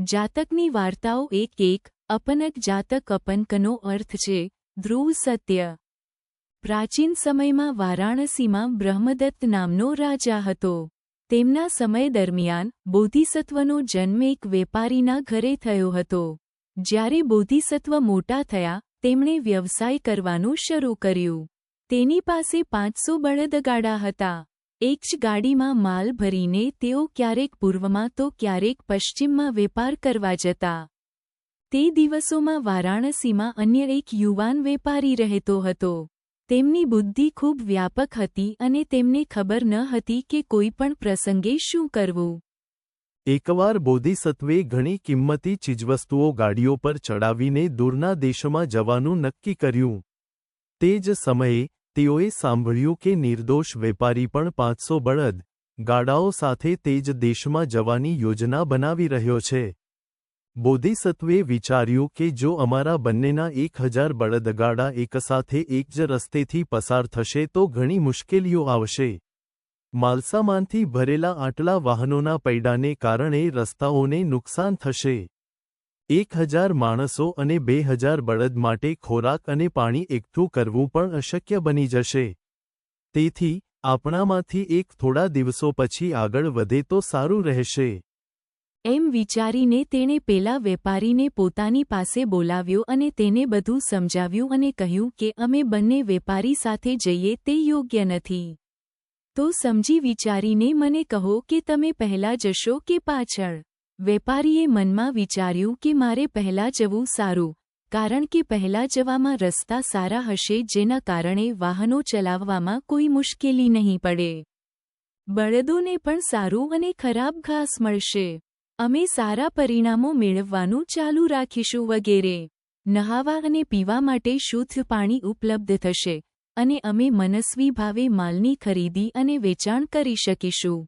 જાતકની વાર્તાઓ એક એક, અપનક જાતક અપનકનો અર્થ છે, ધ્રુવ સત્ય. પ્રાચીન સમયમાં વારાણસીમાં બ્રહ્મદત્ત નામનો રાજા હતો. તેમના સમય દરમિયાન બોધિસત્વનો જન્મ એક વેપારીના ઘરે થયો હતો. જ્યારે બોધિસત્વ મોટા થયા, તેમણે વ્યવસાય કરવાનું શરૂ કર્યું. તેની પાસે પાંચસો બળદગાડા હતા. એક જ ગાડીમાં માલ ભરીને તેઓ ક્યારેક પૂર્વમાં તો ક્યારેક પશ્ચિમમાં વેપાર કરવા જતા. તે દિવસોમાં વારાણસીમાં અન્ય એક યુવાન વેપારી રહેતો હતો. તેમની બુદ્ધિ ખૂબ વ્યાપક હતી અને તેમને ખબર ન હતી કે કોઈ પણ પ્રસંગે શું કરવું. એકવાર બોધિસત્વે ઘણી કિંમતી ચીજવસ્તુઓ ગાડીઓ પર ચડાવીને દૂરના દેશોમાં જવાનું નક્કી કર્યું. તે જ સમયે તેઓએ સાંભળ્યું કે નિર્દોષ વેપારી પણ પાંચસો બળદ, ગાડાઓ સાથે તે જ દેશમાં જવાની યોજના બનાવી રહ્યો છે. બોધિસત્વે વિચાર્યું કે જો અમારા બંનેના એક હજાર બળદગાડા એકસાથે એક જ રસ્તેથી પસાર થશે તો ઘણી મુશ્કેલીઓ આવશે. માલસામાનથી ભરેલા આટલા વાહનોના પૈડાને કારણે રસ્તાઓને નુકસાન થશે. એક હજાર માણસો અને બે હજાર બળદ માટે ખોરાક અને પાણી એકઠું કરવું પણ અશક્ય બની જશે. તેથી, આપણામાંથી એક થોડા દિવસો પછી આગળ વધે તો સારું રહેશે. એમ વિચારીને તેણે પેલા વેપારીને પોતાની પાસે બોલાવ્યો અને તેને બધું સમજાવ્યું અને કહ્યું કે અમે બંને વેપારી સાથે જઈએ તે યોગ્ય નથી. તો સમજી વિચારીને મને કહો કે તમે પહેલા જશો કે પાછળ? વેપારીએ મનમાં વિચાર્યું કે મારે પહેલાં જવું સારું, કારણ કે પહેલાં જવામાં રસ્તા સારા હશે જેના કારણે વાહનો ચલાવવામાં કોઈ મુશ્કેલી નહીં પડે. બળદોને પણ સારું અને ખરાબ ઘાસ મળશે. અમે સારા પરિણામો મેળવવાનું ચાલુ રાખીશું વગેરે. નહાવા અને પીવા માટે શુદ્ધ પાણી ઉપલબ્ધ થશે, અને અમે મનસ્વી ભાવે માલની ખરીદી અને વેચાણ કરી શકીશું.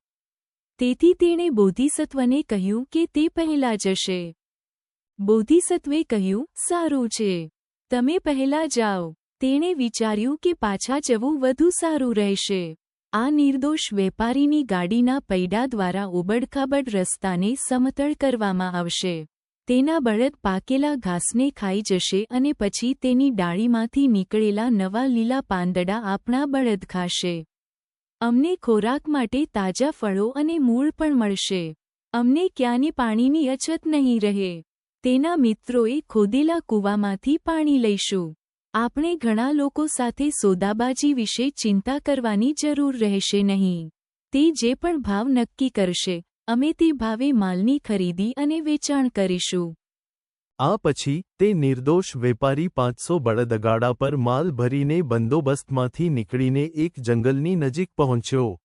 તેથી તેણે બોધિસત્વને કહ્યું કે તે પહેલા જશે. બોધિસત્વે કહ્યું, સારું છે. તમે પહેલા જાઓ. તેણે વિચાર્યું કે પાછા જવું વધુ સારું રહેશે. આ નિર્દોષ વેપારીની ગાડીના પૈડા દ્વારા ઉબડખાબડ રસ્તાને સમતળ કરવામાં આવશે. તેના બળદ પાકેલા ઘાસને ખાઈ જશે અને પછી તેની ડાળીમાંથી નીકળેલા નવા લીલા પાંદડા આપણા બળદ ખાશે. અમને ખોરાક માટે તાજા ફળો અને મૂળ પણ મળશે. અમને ક્યાંની પાણીની અછત નહીં રહે. તેના મિત્રોએ ખોદેલા કૂવામાંથી પાણી લઈશું. આપણે ઘણા લોકો સાથે સોદાબાજી વિશે ચિંતા કરવાની જરૂર રહેશે નહીં. તે જે પણ ભાવ નક્કી કરશે, અમે તે ભાવે માલની ખરીદી અને વેચાણ કરીશું. આ પછી, તે નિર્દોષ વેપારી પાંચસો બળદગાડા પર માલ ભરીને બંદોબસ્તમાંથી નીકળીને એક જંગલની નજીક પહોંચ્યો.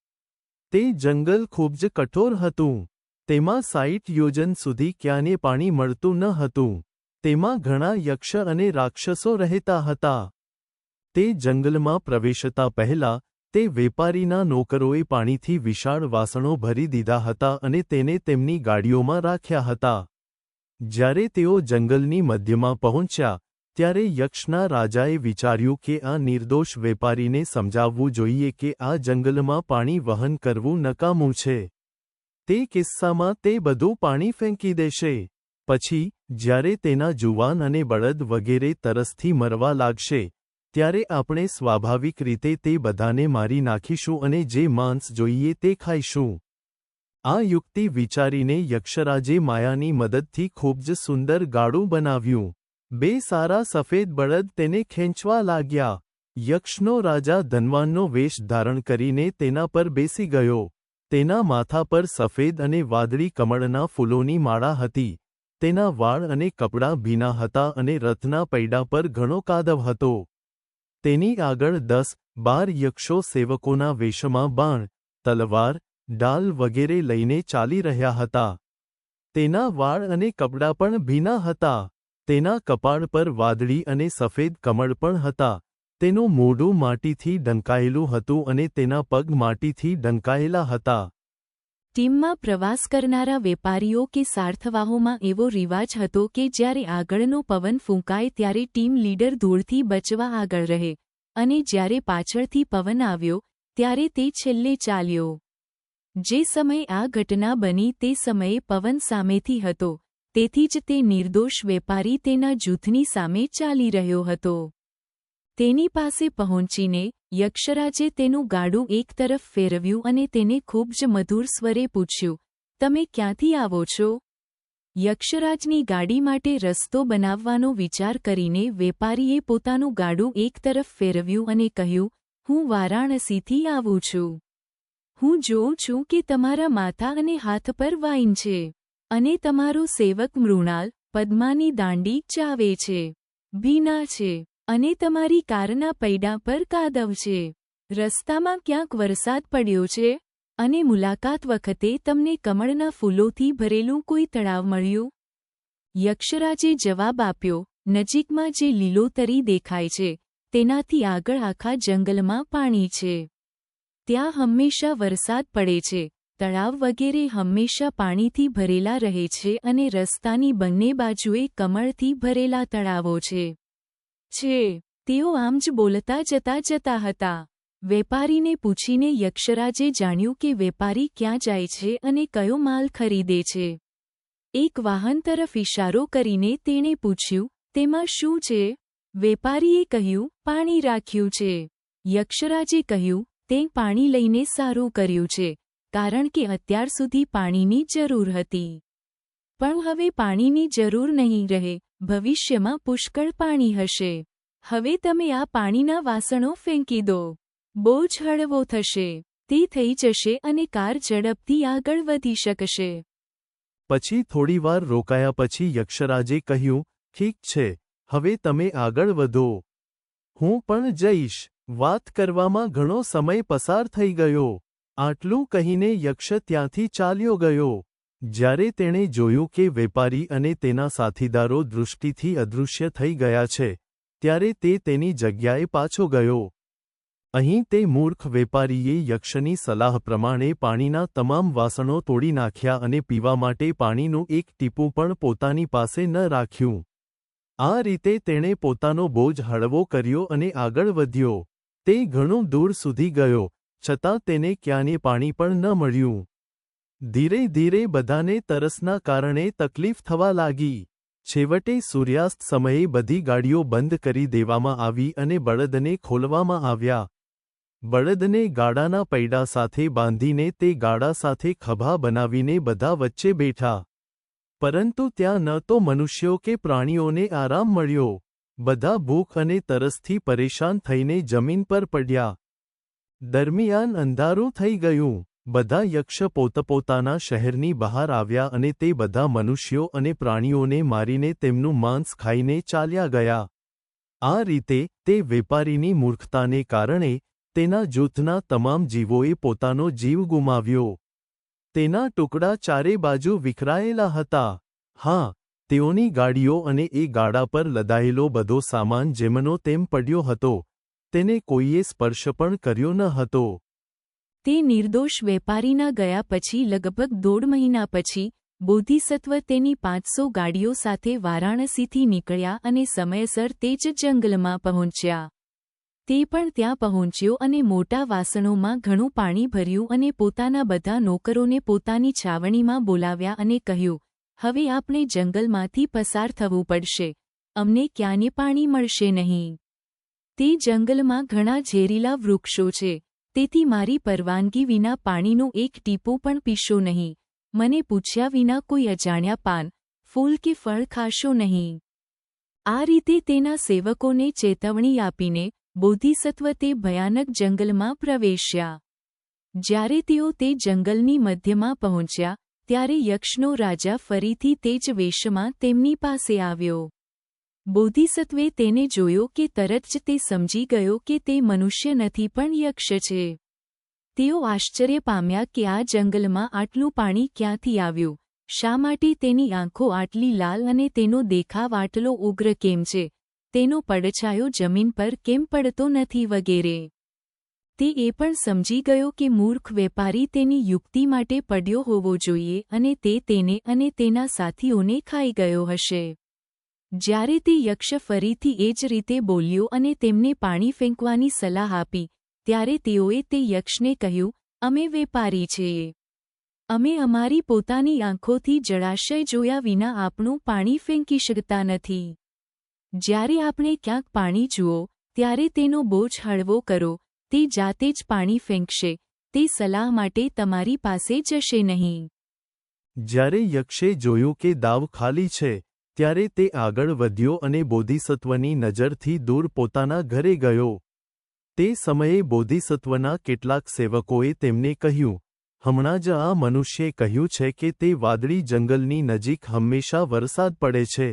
તે જંગલ ખૂબ જ કઠોર હતું. તેમાં સાઈઠ યોજન સુધી ક્યાંને પાણી મળતું ન હતું. તેમાં ઘણા યક્ષ અને રાક્ષસો રહેતા હતા. તે જંગલમાં પ્રવેશતા પહેલા, તે વેપારીના નોકરોએ પાણીથી વિશાળ વાસણો ભરી દીધા હતા અને તેને તેમની ગાડીઓમાં રાખ્યા હતા. જ્યારે તેઓ જંગલની મધ્યમાં પહોંચ્યા, ત્યારે યક્ષના રાજાએ વિચાર્યું કે આ નિર્દોષ વેપારીને સમજાવવું જોઈએ કે આ જંગલમાં પાણી વહન કરવું નકામું છે. તે કિસ્સામાં તે બધું પાણી ફેંકી દેશે. પછી, જ્યારે તેના જુવાન અને બળદ વગેરે તરસથી મરવા લાગશે, ત્યારે આપણે સ્વાભાવિક રીતે તે બધાને મારી નાખીશું અને જે માંસ જોઈએ તે ખાઈશું. આ યુક્તિ વિચારીને યક્ષરાજે માયાની મદદથી ખૂબ જ સુંદર ગાડું બનાવ્યું. બે સારા સફેદ બળદ તેને ખેંચવા લાગ્યા. યક્ષનો રાજા ધનવાનનો વેશ ધારણ કરીને તેના પર બેસી ગયો. તેના માથા પર સફેદ અને વાદળી કમળના ફૂલોની માળા હતી. તેના વાળ અને કપડાં ભીના હતા અને રથના પૈડા પર ઘણો કાદવ હતો. તેની આગળ દસ બાર યક્ષો સેવકોના વેશમાં બાણ, તલવાર ડાલ વગેરે લઈને ચાલી રહ્યા હતા. તેના વાળ અને કપડાં પણ ભીના હતા. તેના કપાળ પર વાદળી અને સફેદ કમળ પણ હતા. તેનું મોઢું માટીથી ઢંકાયેલું હતું અને તેના પગ માટીથી ઢંકાયેલા હતા. ટીમમાં પ્રવાસ કરનારા વેપારીઓ કે સાર્થવાહોમાં એવો રિવાજ હતો કે જ્યારે આગળનો પવન ફૂંકાય ત્યારે ટીમ લીડર ધૂળથી બચવા આગળ રહે. અને જ્યારે પાછળથી પવન આવ્યો, ત્યારે તે છેલ્લે ચાલ્યો. જે સમયે આ ઘટના બની તે સમયે પવન સામેથી હતો, તેથી જ તે નિર્દોષ વેપારી તેના જૂથની સામે ચાલી રહ્યો હતો. તેની પાસે પહોંચીને યક્ષરાજે તેનું ગાડું એક તરફ ફેરવ્યું અને તેને ખૂબ જ મધુર સ્વરે પૂછ્યું, તમે ક્યાંથી આવો છો? યક્ષરાજની ગાડી માટે રસ્તો બનાવવાનો વિચાર કરીને વેપારીએ પોતાનું ગાડું એક તરફ ફેરવ્યું અને કહ્યું, હું વારાણસીથી આવું છું. હું જોઉં છું કે તમારા માથા અને હાથ પર વાઈન છે અને તમારો સેવક મૃણાલ પદ્માની દાંડી ચાવે છે, ભીના છે અને તમારી કારના પૈડા પર કાદવ છે. રસ્તામાં ક્યાંક વરસાદ પડ્યો છે અને મુલાકાત વખતે તમને કમળના ફૂલોથી ભરેલું કોઈ તળાવ મળ્યું? યક્ષરાજે જવાબ આપ્યો, નજીકમાં જે લીલોતરી દેખાય છે, તેનાથી આગળ આખા જંગલમાં પાણી છે. ત્યાં હંમેશા વરસાદ પડે છે. તળાવ વગેરે હંમેશા પાણીથી ભરેલા રહે છે અને રસ્તાની બંને બાજુએ કમળથી ભરેલા તળાવો છે. છે. તેઓ આમ જ બોલતા જતા જતા હતા. વેપારીને પૂછીને યક્ષરાજે જાણ્યું કે વેપારી ક્યાં જાય છે અને કયો માલ ખરીદે છે. એક વાહન તરફ ઇશારો કરીને તેણે પૂછ્યું, તેમાં શું છે? વેપારીએ કહ્યું, પાણી રાખ્યું છે. યક્ષરાજે કહ્યું તે પાણી લઈને સારું કર્યું છે, કારણ કે અત્યાર સુધી પાણીની જરૂર હતી. પણ હવે પાણીની જરૂર નહીં રહે, ભવિષ્યમાં પુષ્કળ પાણી હશે. હવે તમે આ પાણીના વાસણો ફેંકી દો. બોજ હળવો થશે, તે થઈ જશે અને કાર ઝડપથી આગળ વધી શકશે. પછી થોડીવાર રોકાયા પછી યક્ષરાજે કહ્યું, ઠીક છે, હવે તમે આગળ વધો. હું પણ જઈશ. વાત કરવામાં ઘણો સમય પસાર થઈ ગયો. આટલું કહીને યક્ષ ત્યાંથી ચાલ્યો ગયો. જ્યારે તેણે જોયું કે વેપારી અને તેના સાથીદારો દૃષ્ટિથી અદૃશ્ય થઈ ગયા છે, ત્યારે તે તેની જગ્યાએ પાછો ગયો. અહીં તે મૂર્ખ વેપારીએ યક્ષની સલાહ પ્રમાણે પાણીના તમામ વાસણો તોડી નાખ્યા અને પીવા માટે પાણીનું એક ટીપું પણ પોતાની પાસે ન રાખ્યું. આ રીતે તેણે પોતાનો બોજ હળવો કર્યો અને આગળ વધ્યો. તે ઘણું દૂર સુધી ગયો, છતાં તેને ક્યાંને પાણી પણ ન મળ્યું. ધીરે ધીરે બધાને તરસના કારણે તકલીફ થવા લાગી. છેવટે સૂર્યાસ્ત સમયે બધી ગાડીઓ બંધ કરી દેવામાં આવી અને બળદને ખોલવામાં આવ્યા. બળદને ગાડાના પૈડા સાથે બાંધીને તે ગાડા સાથે ખભા બનાવીને બધા વચ્ચે બેઠા. પરંતુ ત્યાં ન તો મનુષ્યો કે પ્રાણીઓને આરામ મળ્યો. બધા ભૂખ અને તરસથી પરેશાન થઈને જમીન પર પડ્યા. દરમિયાન અંધારું થઈ ગયું. બધા યક્ષ પોતપોતાના શહેરની બહાર આવ્યા અને તે બધા મનુષ્યો અને પ્રાણીઓને મારીને તેમનું માંસ ખાઈને ચાલ્યા ગયા. આ રીતે તે વેપારીની મૂર્ખતાને કારણે તેના જૂથના તમામ જીવોએ પોતાનો જીવ ગુમાવ્યો. તેના ટુકડા ચારે બાજુ વિખરાયેલા હતા. હા તેઓની ગાડીઓ અને એ ગાડા પર લદાયેલો બધો સામાન જેમનો તેમ પડ્યો હતો, તેને કોઈએ સ્પર્શ પણ કર્યો ન હતો. તે નિર્દોષ વેપારીના ગયા પછી લગભગ દોઢ મહિના પછી, બોધિસત્વ તેની પાંચસો ગાડીઓ સાથે વારાણસીથી નીકળ્યા અને સમયસર તે જ જંગલમાં પહોંચ્યા. તે પણ ત્યાં પહોંચ્યો અને મોટા વાસણોમાં ઘણું પાણી ભર્યું અને પોતાના બધા નોકરોને પોતાની છાવણીમાં બોલાવ્યા અને કહ્યું હવે આપણે જંગલમાંથી પસાર થવું પડશે. અમને ક્યાંને પાણી મળશે નહીં. તે જંગલમાં ઘણા ઝેરીલા વૃક્ષો છે. તેથી મારી પરવાનગી વિના પાણીનું એક ટીપું પણ પીશો નહીં. મને પૂછ્યા વિના કોઈ અજાણ્યા પાન, ફૂલ કે ફળ ખાશો નહીં. આ રીતે તેના સેવકોને ચેતવણી આપીને બોધિસત્વ તે ભયાનક જંગલમાં પ્રવેશ્યા. જ્યારે તેઓ તે જંગલની મધ્યમાં પહોંચ્યા ત્યારે યક્ષનો રાજા ફરીથી તે જ વેશમાં તેમની પાસે આવ્યો. બોધિસત્વે તેને જોયો કે તરત જ તે સમજી ગયો કે તે મનુષ્ય નથી પણ યક્ષ છે. તેઓ આશ્ચર્ય પામ્યા કે આ જંગલમાં આટલું પાણી ક્યાંથી આવ્યું? શા માટે તેની આંખો આટલી લાલ અને તેનો દેખાવ આટલો ઉગ્ર કેમ છે? તેનો પડછાયો જમીન પર કેમ પડતો નથી વગેરે. તે એ પણ સમજી ગયો કે મૂર્ખ વેપારી તેની યુક્તિ માટે પડ્યો હોવો જોઈએ અને તે તેને અને તેના સાથીઓને ખાઈ ગયો હશે. જ્યારે તે યક્ષ ફરીથી એ જ રીતે બોલ્યો અને તેમને પાણી ફેંકવાની સલાહ આપી, ત્યારે તેઓએ તે યક્ષને કહ્યું, અમે વેપારી છીએ. અમે અમારી પોતાની આંખોથી જળાશય જોયા વિના આપણું પાણી ફેંકી શકતા નથી. જ્યારે આપણે ક્યાંક પાણી જુઓ, ત્યારે તેનો બોજ હળવો કરો તે જાતે જ પાણી ફેંકશે. તે સલાહ માટે તમારી પાસે જશે નહીં. જ્યારે યક્ષે જોયું કે દાવ ખાલી છે, ત્યારે તે આગળ વધ્યો અને બોધિસત્વની નજરથી દૂર પોતાના ઘરે ગયો. તે સમયે બોધિસત્વના કેટલાક સેવકોએ તેમને કહ્યું, હમણાં જ આ મનુષ્યે કહ્યું છે કે તે વાદળી જંગલની નજીક હંમેશા વરસાદ પડે છે.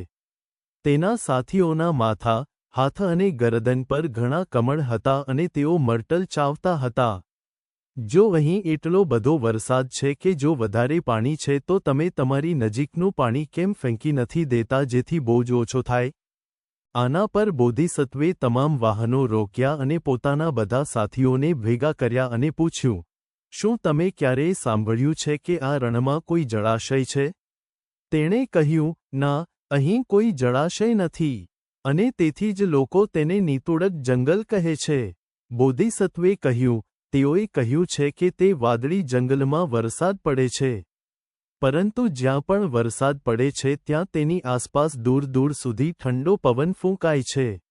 તેના સાથીઓના માથા હાથ અને ગરદન પર ઘણા કમળ હતા અને તેઓ મર્ટલ ચાવતા હતા. જો અહીં એટલો બધો વરસાદ છે કે જો વધારે પાણી છે તો તમે તમારી નજીકનું પાણી કેમ ફેંકી નથી દેતા જેથી બોજ ઓછો થાય? આના પર બોધિસત્વે તમામ વાહનો રોક્યા અને પોતાના બધા સાથીઓને ભેગા કર્યા અને પૂછ્યું, શું તમે ક્યારેય સાંભળ્યું છે કે આ રણમાં કોઈ જળાશય છે? તેણે કહ્યું, ના, અહીં કોઈ જળાશય નથી. અને તેથી જ લોકો તેને નીતુડક જંગલ કહે છે. બોધિસત્વે કહ્યું, તેઓએ કહ્યું છે કે તે વાદળી જંગલમાં વરસાદ પડે છે. પરંતુ જ્યાં પણ વરસાદ પડે છે ત્યાં તેની આસપાસ દૂર દૂર સુધી ઠંડો પવન ફૂંકાય છે.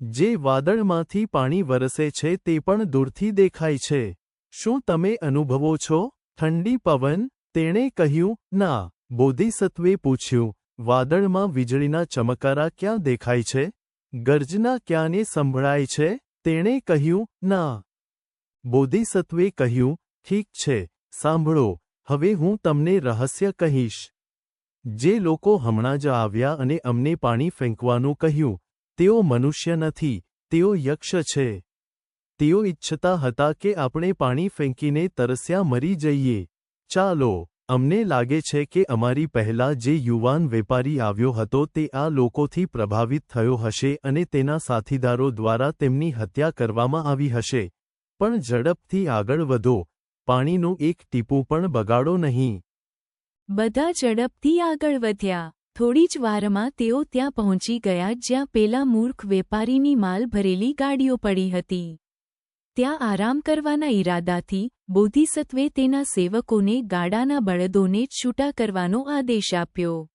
જે વાદળમાંથી પાણી વરસે છે તે પણ દૂરથી દેખાય છે. શું તમે અનુભવો છો? ઠંડી પવન? તેણે કહ્યું, ના. બોધિસત્વે પૂછ્યું વાદળમાં વીજળીના ચમકારા ક્યાં દેખાય છે? ગર્જના ક્યાંને સંભળાય છે? તેણે કહ્યું, ના. બોધિસત્વે કહ્યું, ઠીક છે, સાંભળો, હવે હું તમને રહસ્ય કહીશ. જે લોકો હમણાં જ આવ્યા અને અમને પાણી ફેંકવાનું કહ્યું, તેઓ મનુષ્ય નથી, તેઓ યક્ષ છે. તેઓ ઇચ્છતા હતા કે આપણે પાણી ફેંકીને તરસ્યા મરી જઈએ. ચાલો અમને લાગે છે કે અમારી પહેલા જે યુવાન વેપારી આવ્યો હતો તે આ લોકોથી પ્રભાવિત થયો હશે અને તેના સાથીદારો દ્વારા તેમની હત્યા કરવામાં આવી હશે. પણ ઝડપથી આગળ વધો. પાણીનું એક ટીપું પણ બગાડો નહીં. બધા ઝડપથી આગળ વધ્યા. થોડી જ વારમાં તેઓ ત્યાં પહોંચી ગયા જ્યાં પેલા મૂર્ખ વેપારીની માલ ભરેલી ગાડીઓ પડી હતી. ત્યાં આરામ કરવાના ઈરાદાથી બોધિસત્વે તેના સેવકોને ગાડાના બળદોને છૂટા કરવાનો આદેશ આપ્યો.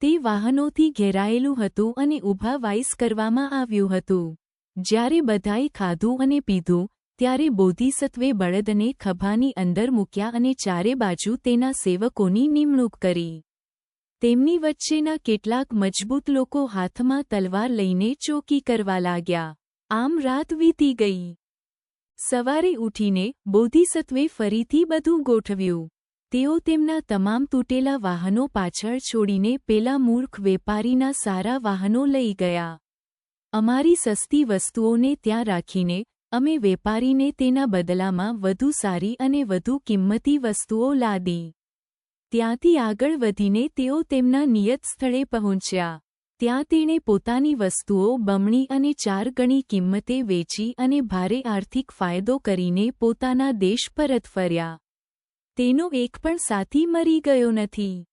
તે વાહનોથી ઘેરાયેલું હતું અને ઊભા વાઇસ કરવામાં આવ્યું હતું. જ્યારે બધાએ ખાધું અને પીધું, ત્યારે બોધિસત્વે બળદને ખભાની અંદર મૂક્યા અને ચારે બાજુ તેના સેવકોની નિમણૂક કરી. તેમની વચ્ચેના કેટલાક મજબૂત લોકો હાથમાં તલવાર લઈને ચોકી કરવા લાગ્યા. આમ રાત વીતી ગઈ. સવારે ઉઠીને બોધિસત્વે ફરીથી બધું ગોઠવ્યું. તેઓ તેમના તમામ તૂટેલા વાહનો પાછળ છોડીને પેલા મૂર્ખ વેપારીના સારા વાહનો લઈ ગયા. અમારી સસ્તી વસ્તુઓને ત્યાં રાખીને અમે વેપારીને તેના બદલામાં વધુ સારી અને વધુ કિંમતી વસ્તુઓ લાદી. ત્યાંથી આગળ વધીને તેઓ તેમના નિયત સ્થળે પહોંચ્યા. ત્યાં તેણે પોતાની વસ્તુઓ બમણી અને ચાર ગણી કિંમતે વેચી અને ભારે આર્થિક ફાયદો કરીને પોતાના દેશ પરત ફર્યા. તેનો એક પણ સાથી મરી ગયો નથી.